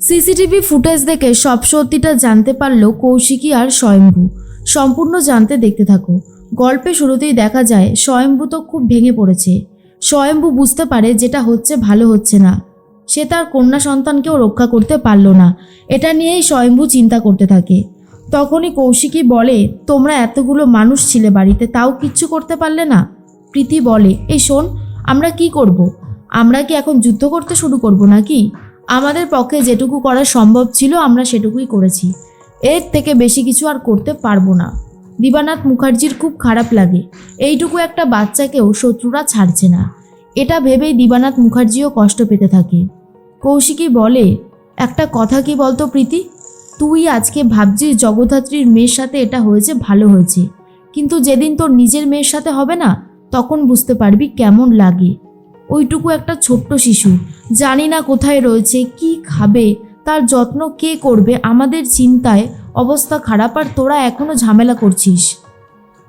CCTV footage দেখে সব সত্যিটা জানতে পারল কৌশিকী আর স্বয়ম্ভু। সম্পূর্ণ জানতে দেখতে থাকো। গল্পে শুরুতেই দেখা যায়, স্বয়ম্ভু তো খুব ভেঙে পড়েছে। স্বয়ম্ভু বুঝতে পারে যেটা হচ্ছে ভালো হচ্ছে না। সে তার কন্যা সন্তানকেও রক্ষা করতে পারল না। এটা নিয়েই স্বয়ম্ভু চিন্তা করতে থাকে। তখনই কৌশিকী বলে, তোমরা এতগুলো মানুষ ছিলে বাড়িতে, তাও কিচ্ছু করতে পারলে না? প্রীতি বলে, এই শোন, আমরা কি করব। আমরা কি এখন যুদ্ধ করতে শুরু করব নাকি? আমাদের পক্ষে যেটুকু করা সম্ভব ছিল, আমরা সেটুকুই করেছি। এর থেকে বেশি কিছু আর করতে পারব না। দিবানাথ মুখার্জির খুব খারাপ লাগে। এইটুকু একটা বাচ্চাকেও শত্রুরা ছাড়ছে না। এটা ভেবেই দিবানাথ মুখার্জিও কষ্ট পেতে থাকে। কৌশিকী বলে, একটা কথা কি বলতো প্রীতি? তুই আজকে ভাবছিস জগদ্ধাত্রীর মেয়ের সাথে এটা হয়েছে, ভালো হয়েছে। কিন্তু যেদিন তোর নিজের মেয়ের সাথে হবে না, তখন বুঝতে পারবি কেমন লাগে। ওইটুকু একটা ছোট্ট শিশু। জানি না কোথায় রয়েছে, কি খাবে, তার যত্ন কে করবে, আমাদের চিন্তায় অবস্থা খারাপ, আর তোরা এখনও ঝামেলা করছিস।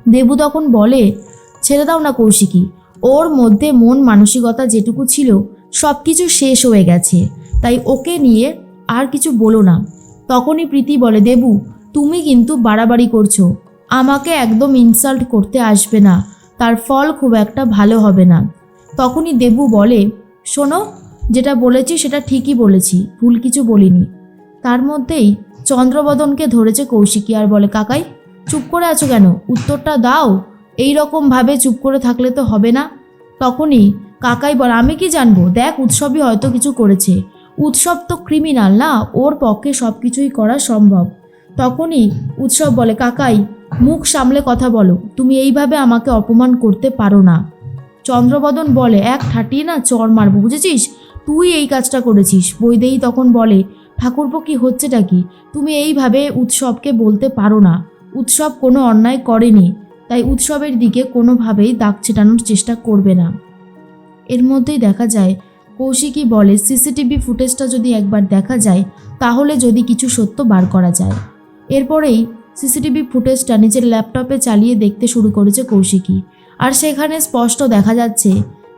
দেবু তখন বলে, ছেড়ে দাও না কৌশিকী, ওর মধ্যে মন মানসিকতা যেটুকু ছিল সব কিছু শেষ হয়ে গেছে। তাই ওকে নিয়ে আর কিছু বলো না। তখনই প্রীতি বলে, দেবু, তুমি কিন্তু বাড়াবাড়ি করছ। আমাকে একদম ইনসাল্ট করতে আসবে না। তার ফল খুব একটা ভালো হবে না। তখনই দেবু বলে, শোনো, যেটা বলেছি সেটা ঠিকই বলেছি, ভুল কিছু বলিনি। তার মধ্যেই চন্দ্রবদনকে ধরেছে কৌশিকী আর বলে, কাকাই, চুপ করে আছো কেন? উত্তরটা দাও। এই রকম ভাবে চুপ করে থাকলে তো হবে না। তখনই কাকাই বলে, আমি কি জানব? দেখ, উৎসবই হয়তো কিছু করেছে। উৎসব তো ক্রিমিনাল না, ওর পক্ষে সব কিছুই করা সম্ভব। তখনই উৎসব বলে, কাকাই, মুখ সামলে কথা বলো। তুমি এইভাবে আমাকে অপমান করতে পারো না। চন্দ্রবদন বলে, এক ঠাটিয়ে না চর মারব, বুঝেছিস? তুই এই কাজটা করেছিস। বৈদেহী তখন বলে, ঠাকুরপো, কি হচ্ছেটা কি? তুমি এইভাবে উৎসবকে বলতে পারো না। উৎসব কোনো অন্যায় করেনি, তাই উৎসবের দিকে কোনোভাবেই দাগ ছেটানোর চেষ্টা করবে না। এর মধ্যেই দেখা যায়, কৌশিকী বলে, সিসিটিভি ফুটেজটা যদি একবার দেখা যায়, তাহলে যদি কিছু সত্য বার করা যায়। এরপরেই সিসিটিভি ফুটেজটা নিজের ল্যাপটপে চালিয়ে দেখতে শুরু করেছে কৌশিকী। আর সেখানে স্পষ্ট দেখা যাচ্ছে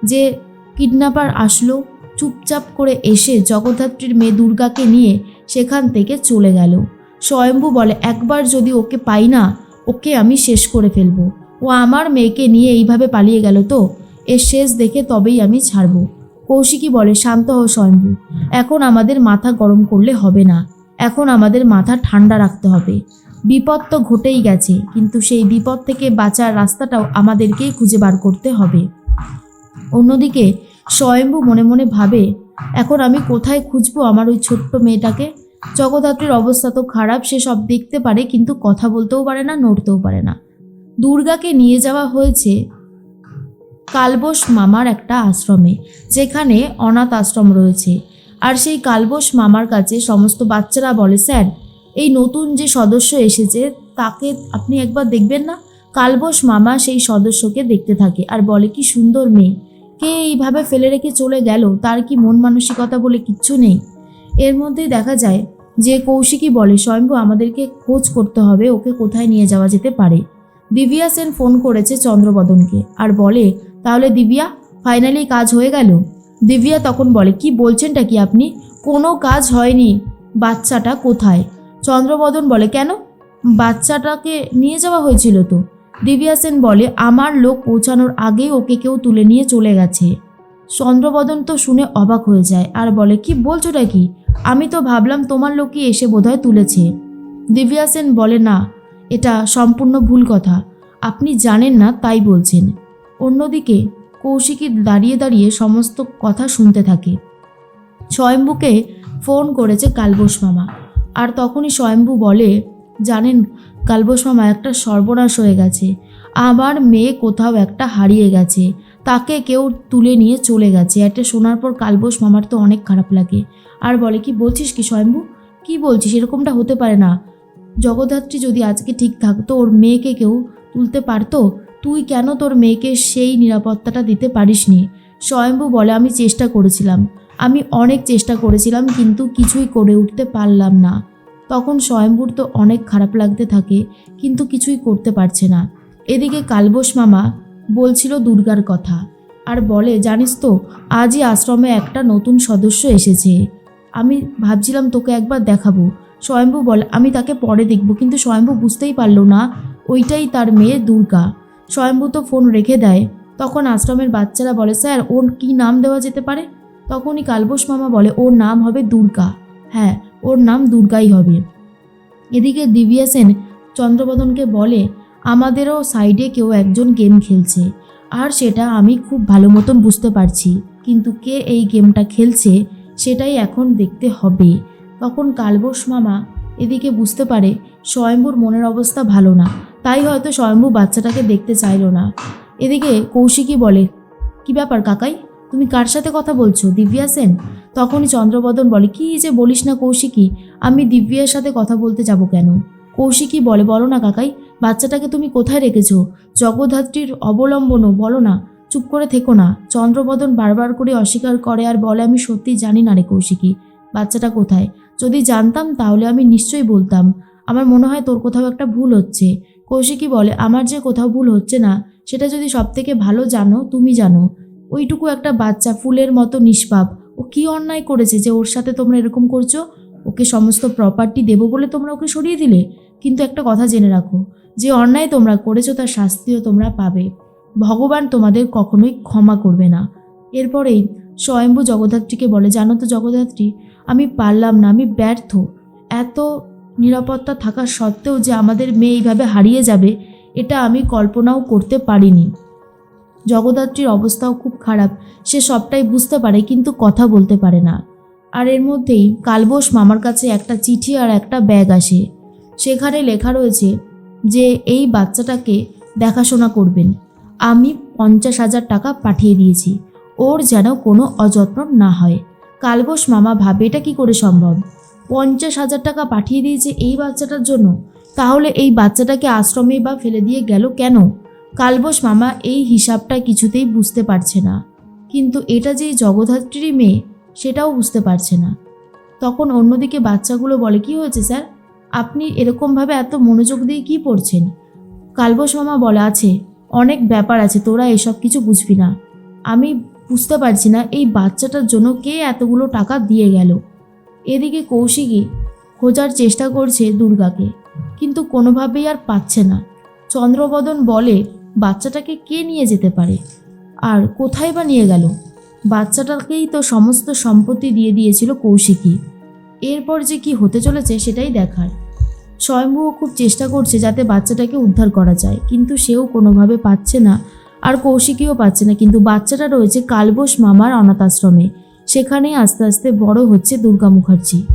যে কিডন্যাপার আসলো, চুপচাপ করে এসে জগদ্ধাত্রীর মেয়ে দুর্গাকে নিয়ে সেখান থেকে চলে গেল। স্বয়ম্ভু বলে, একবার যদি ওকে পাই না, ওকে আমি শেষ করে ফেলব। ও আমার মেয়েকে নিয়ে এইভাবে পালিয়ে গেল তো? এর শেষ দেখে তবেই আমি ছাড়বো। কৌশিকী বলে, শান্ত হও স্বয়ম্ভু। এখন আমাদের মাথা গরম করলে হবে না। এখন আমাদের মাথা ঠান্ডা রাখতে হবে। বিপদ তো ঘটেই গেছে, কিন্তু সেই বিপদ থেকে বাঁচার রাস্তাটাও আমাদেরকেই খুঁজে বার করতে হবে। অন্যদিকে স্বয়ম্ভু মনে মনে ভাবে, এখন আমি কোথায় খুঁজবো আমার ওই ছোট্ট মেয়েটাকে? জগদ্ধাত্রীর অবস্থা তো খারাপ, সে সব দেখতে পারে, কিন্তু কথা বলতেও পারে না, নড়তেও পারে না। দুর্গাকে নিয়ে যাওয়া হয়েছে কালবোস মামার একটা আশ্রমে, যেখানে অনাথ আশ্রম রয়েছে। আর সেই কালবোস মামার কাছে সমস্ত বাচ্চারা বলে, স্যার এই নতুন যে সদস্য এসেছে, তাকে আপনি একবার দেখবেন না? কালবোস মামা সেই সদস্যকে দেখতে থাকে আর বলে, কি সুন্দর মেয়ে। কে এইভাবে ফেলে রেখে চলে গেল? তার কি মন মানসিকতা বলে কিচ্ছু নেই? এর মধ্যেই দেখা যায় যে কৌশিকী বলে, স্বয়ম্ভু, আমাদেরকে খোঁজ করতে হবে, ওকে কোথায় নিয়ে যাওয়া যেতে পারে? দিব্যা সেন ফোন করেছে চন্দ্রবদনকে আর বলে, তাহলে দিব্যা, ফাইনালি কাজ হয়ে গেল? দিব্যা তখন বলে, কি বলছেনটা কি আপনি? কোনো কাজ হয়নি। বাচ্চাটা কোথায়? চন্দ্রবদন বলে, কেন? বাচ্চাটাকে নিয়ে যাওয়া হয়েছিল তো। দিব্যা সেন বলে, আমার লোক পৌঁছানোর আগেই ওকে কেউ তুলে নিয়ে চলে গেছে। চন্দ্রবদন তো শুনে অবাক হয়ে যায় আর বলে, কি বলছোটা কি? আমি তো ভাবলাম তোমার লোকই এসে বোধহয় তুলেছে। দিব্যা সেন বলে, না, এটা সম্পূর্ণ ভুল কথা। আপনি জানেন না, তাই বলছেন। অন্যদিকে কৌশিকী দাঁড়িয়ে দাঁড়িয়ে সমস্ত কথা শুনতে থাকে। স্বয়ম্বুকে ফোন করেছে কালবোস মামা। আর তখনই স্বয়ম্ভু বলে, জানেন কালবোস মামা একটা সর্বনাশ হয়ে গেছে। আমার মেয়ে কোথাও একটা হারিয়ে গেছে। তাকে কেউ তুলে নিয়ে চলে গেছে। এটা শোনার পর কালবোস মামার তো অনেক খারাপ লাগে। আর বলে, কি বলছিস কি স্বয়ম্ভু? কি বলছিস? এরকমটা হতে পারে না। জগদ্ধাত্রী যদি আজকে ঠিক থাকতো, ওর মেয়েকে কেউ তুলতে পারতো, তুই কেন তোর মেয়েকে সেই নিরাপত্তাটা দিতে পারিসনি? স্বয়ম্ভু বলে, আমি চেষ্টা করেছিলাম। আমি অনেক চেষ্টা করেছিলাম, কিন্তু কিছুই করে উঠতে পারলাম না। তখন স্বয়ম্ভুর তো অনেক খারাপ লাগতে থাকে, কিন্তু কিছুই করতে পারছে না। এদিকে কালবোস মামা বলছিল দুর্গার কথা, আর বলে, জানিস তো, আজই আশ্রমে একটা নতুন সদস্য এসেছে। আমি ভাবছিলাম তোকে একবার দেখাবো। স্বয়ম্ভু বলে, আমি তাকে পরে দেখব, কিন্তু স্বয়ম্ভু বুঝতেই পারল না, ওইটাই তার মেয়ে দুর্গা। স্বয়ম্ভু তো ফোন রেখে দেয়। তখন আশ্রমের বাচ্চারা বলে, স্যার, ওর কী নাম দেওয়া যেতে পারে? তখনই কালবোস মামা বলে, ওর নাম হবে দুর্গা। হ্যাঁ ওর নাম দুর্গাই হবে। এদিকে দিব্যা সেন চন্দ্রবদনকে বলে, আমাদেরও সাইডে কেউ একজন গেম খেলছে, আর সেটা আমি খুব ভালো মতন বুঝতে পারছি, কিন্তু কে এই গেমটা খেলছে সেটাই এখন দেখতে হবে। তখন কালবোস মামা এদিকে বুঝতে পারে, স্বয়ম্ভুর মনের অবস্থা ভালো না, তাই হয়তো স্বয়ম্ভু বাচ্চাটাকে দেখতে চাইলো না। এদিকে কৌশিকী বলে, কি ব্যাপার কাকাই? তুমি কার সাথে কথা বলছো? দিব্যা সেন? তখনই চন্দ্রবদন বলে, কি যে বলিস না কৌশিকী? আমি দিব্যার সাথে কথা বলতে যাব কেন? কৌশিকী বলে, বলো না কাকাই, বাচ্চাটাকে তুমি কোথায় রেখেছ? জগদ্ধাত্রীর অবলম্বনও বলো না, চুপ করে থেকো না। চন্দ্রবদন বারবার করে অস্বীকার করে আর বলে, আমি সত্যি জানি না রে কৌশিকী, বাচ্চাটা কোথায়? যদি জানতাম তাহলে আমি নিশ্চয়ই বলতাম। আমার মনে হয় তোর কোথাও একটা ভুল হচ্ছে। কৌশিকী বলে, আমার যে কোথাও ভুল হচ্ছে না, সেটা যদি সব থেকে ভালো জানো, তুমি জানো। ওইটুকু একটা বাচ্চা, ফুলের মতো নিষ্পাপ। ও কি অন্যায় করেছে যে ওর সাথে তোমরা এরকম করছ? ওকে সমস্ত প্রপার্টি দেবো বলে তোমরা ওকে সরিয়ে দিলে? কিন্তু একটা কথা জেনে রাখো, যে অন্যায় তোমরা করেছ তার শাস্তিও তোমরা পাবে। ভগবান তোমাদের কখনোই ক্ষমা করবে না। এরপরেই স্বয়ম্ভু জগদ্ধাত্রীকে বলে, জানো তো জগদ্ধাত্রী, আমি পারলাম না, আমি ব্যর্থ। এত নিরাপত্তা থাকা সত্ত্বেও যে আমাদের মেয়ে এইভাবে হারিয়ে যাবে, এটা আমি কল্পনাও করতে পারিনি। জগদ্ধাত্রীর অবস্থাও খুব খারাপ। সে সবটাই বুঝতে পারে, কিন্তু কথা বলতে পারে না। আর এর মধ্যেই কালবোস মামার কাছে একটা চিঠি আর একটা ব্যাগ আসে। সেখানে লেখা রয়েছে যে, এই বাচ্চাটাকে দেখাশোনা করবেন। আমি পঞ্চাশ হাজার টাকা পাঠিয়ে দিয়েছি। ওর যেন কোনো অযত্ন না হয়। কালবোস মামা ভাবে, এটা কি করে সম্ভব? পঞ্চাশ হাজার টাকা পাঠিয়ে দিয়েছে এই বাচ্চাটার জন্য? তাহলে এই বাচ্চাটাকে আশ্রমে বা ফেলে দিয়ে গেল কেন? কালবোস মামা এই হিসাবটা কিছুতেই বুঝতে পারছে না। কিন্তু এটা যে এই জগদ্ধাত্রীরই মেয়ে, সেটাও বুঝতে পারছে না। তখন অন্যদিকে বাচ্চাগুলো বলে, কি হয়েছে স্যার? আপনি এরকমভাবে এত মনোযোগ দিয়ে কি পড়ছেন? কালবোস মামা বলে, আছে, অনেক ব্যাপার আছে, তোরা এসব কিছু বুঝবি না। আমি বুঝতে পারছি না এই বাচ্চাটার জন্য কে এতগুলো টাকা দিয়ে গেল। এদিকে কৌশিকী খোঁজার চেষ্টা করছে দুর্গাকে, কিন্তু কোনোভাবেই আর পাচ্ছে না। চন্দ্রবদন বলে বাচ্চাটাকে কে নিয়ে যেতে পারে? আর কোথায় বা নিয়ে গেল? বাচ্চাটাকেই তো সমস্ত সম্পত্তি দিয়ে দিয়েছিল কৌশিকী। এরপর যে কি হতে চলেছে সেটাই দেখার। স্বয়ম্ভুও খুব চেষ্টা করছে যাতে বাচ্চাটাকে উদ্ধার করা যায়, কিন্তু সেও কোনোভাবে পাচ্ছে না আর কৌশিকীও পাচ্ছে না। কিন্তু বাচ্চাটা রয়েছে কালবোস মামার অনাথ আশ্রমে সেখানেই আস্তে আস্তে বড় হচ্ছে দুর্গা মুখার্জি।